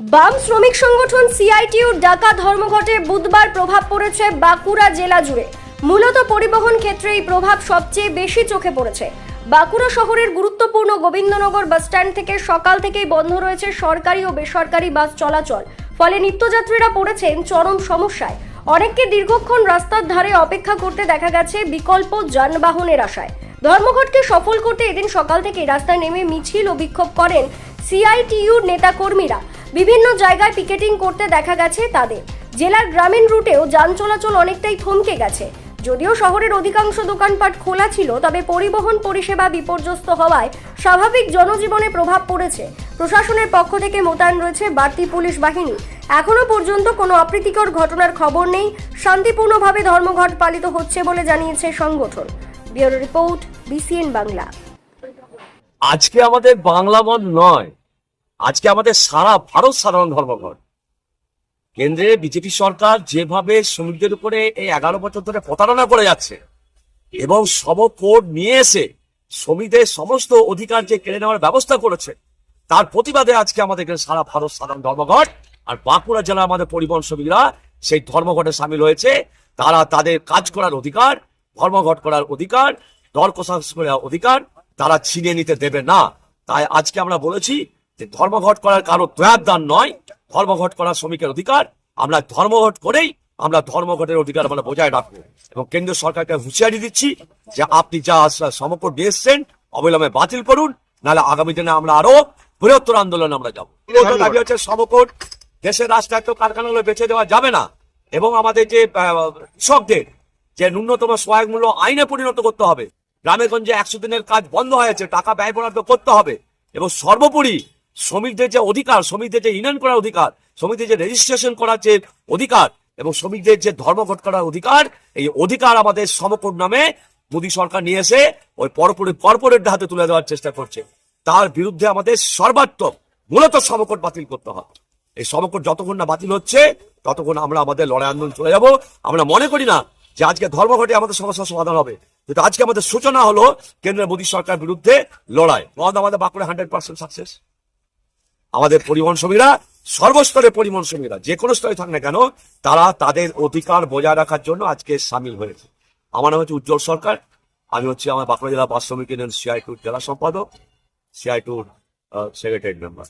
বাম শ্রমিক সংগঠন সিআইটিউর ডাকা ধর্মঘটে বুধবার প্রভাব পড়েছে বাঁকুড়া জেলা জুড়ে। মূলত পরিবহন ক্ষেত্রে এই প্রভাব সবচেয়ে বেশি চোখে পড়েছে। বাঁকুড়া শহরের গুরুত্বপূর্ণ গোবিন্দনগর বাসস্ট্যান্ড থেকে সকাল থেকেই বন্ধ রয়েছে সরকারি ও বেসরকারি বাস চলাচল। ফলে নিত্যযাত্রীরা পড়েছেন চরম সমস্যায়। অনেককে দীর্ঘক্ষণ রাস্তার ধারে অপেক্ষা করতে দেখা গেছে বিকল্প যানবাহনের আশায়। ধর্মঘটকে সফল করতে এদিন সকাল থেকে রাস্তায় নেমে মিছিল ও বিক্ষোভ করেন সিআইটিইউর নেতাকর্মীরা। বিভিন্ন জায়গায় পিকেটিং করতে দেখা গেছে তাদের। জেলার গ্রামীণ রুটেও যান চলাচল অনেকটাই থমকে গেছে। যদিও শহরের অধিকাংশ দোকানপাট খোলা ছিল, তবে পরিবহন পরিষেবা বিপর্যস্ত হওয়ায় স্বাভাবিক জনজীবনে প্রভাব পড়েছে। প্রশাসনের পক্ষ থেকে মোতায়েন রয়েছে বাড়তি পুলিশ বাহিনী। এখনও পর্যন্ত কোনো অপ্রীতিকর ঘটনার খবর নেই। শান্তিপূর্ণভাবে ধর্মঘট পালিত হচ্ছে বলে জানিয়েছে সংগঠন। Bureau report, BCN Bangla. আজকে আমাদের বাংলা বন্ধ নয়। আজকে আমাদের সারা ভারত সাধারণ ধর্মঘট। কেন্দ্রে বিজেপি সরকার যেভাবে শ্রমিকদের উপরে এই এগারো বছর ধরে প্রতারণা করে যাচ্ছে এবং সব কোড নিয়ে এসে শ্রমিকদের সমস্ত অধিকার যে কেড়ে নেওয়ার ব্যবস্থা করেছে, তার প্রতিবাদে আজকে আমাদের সারা ভারত সাধারণ ধর্মঘট আর বাঁকুড়া জেলা আমাদের পরিবহন শ্রমিকরা সেই ধর্মঘটে সামিল হয়েছে। তারা তাদের কাজ করার অধিকার, ধর্মঘট করার অধিকার দর কষাকষি করার অধিকার তারা ছিনিয়ে নিতে দেবে না। তাই আজকে আমরা বলেছি যে ধর্মঘট করার কারও দান নয়, ধর্মঘট করার শ্রমিকের অধিকার। আমরা ধর্মঘট করেই আমরা ধর্মঘটের অধিকার আমরা বজায় রাখব। এবং কেন্দ্র সরকারকে হুঁশিয়ারি দিচ্ছি যে আপনি যা সমকট দিয়ে এসছেন অবিলম্বে বাতিল করুন, নাহলে আগামী দিনে আমরা আরও বৃহত্তর আন্দোলনে আমরা যাব। দাবি হচ্ছে সমকট দেশের রাষ্ট্রায়ত্ত কারখানাগুলো বেছে দেওয়া যাবে না। এবং আমাদের যে কৃষকদের যে ন্যূনতম সহায়ক মূল্য আইনে পরিণত করতে হবে। গ্রামে গঞ্জে একশো দিনের কাজ বন্ধ হয়েছে, টাকা ব্যয় বরাদ্দ করতে হবে। এবং সর্বোপরি শ্রমিকদের যে অধিকার, শ্রমিকদের যে ইউনিয়ন করার অধিকার, শ্রমিকদের যে রেজিস্ট্রেশন করার যে অধিকার এবং শ্রমিকদের যে ধর্মঘট করার অধিকার, এই অধিকার আমাদের সমকট নামে মোদী সরকার নিয়ে এসে ওই পরপরে কর্পোরেট হাতে তুলে দেওয়ার চেষ্টা করছে। তার বিরুদ্ধে আমাদের সর্বাত্মক, মূলত সমকট বাতিল করতে হবে। এই সমকট যতক্ষণ না বাতিল হচ্ছে, ততক্ষণ আমরা আমাদের লড়াই আন্দোলন চলে যাব। আমরা মনে করি না যে আজকে ধর্মঘটে আমাদের সমস্যার সমাধান হবে। কিন্তু আজকে আমাদের সূচনা হলো কেন্দ্রের মোদী সরকার বিরুদ্ধে লড়াই। আমাদের বাঁকুড়া হান্ড্রেড পার্সেন্ট সাকসেস আমাদের পরিবহন শ্রমিকরা সর্বস্তরে পরিবহন শ্রমিকরা যে কোনো স্তরে থাক না কেন, তারা তাদের অধিকার বজায় রাখার জন্য আজকে সামিল হয়েছে। আমার নাম হচ্ছে উজ্জ্বল সরকার। আমি হচ্ছে আমার বাঁকুড়া জেলা বাস শ্রমিক ইউনিয়ন সিআই টুর জেলা সম্পাদক সিআই টুর সেক্রেটারি মেম্বার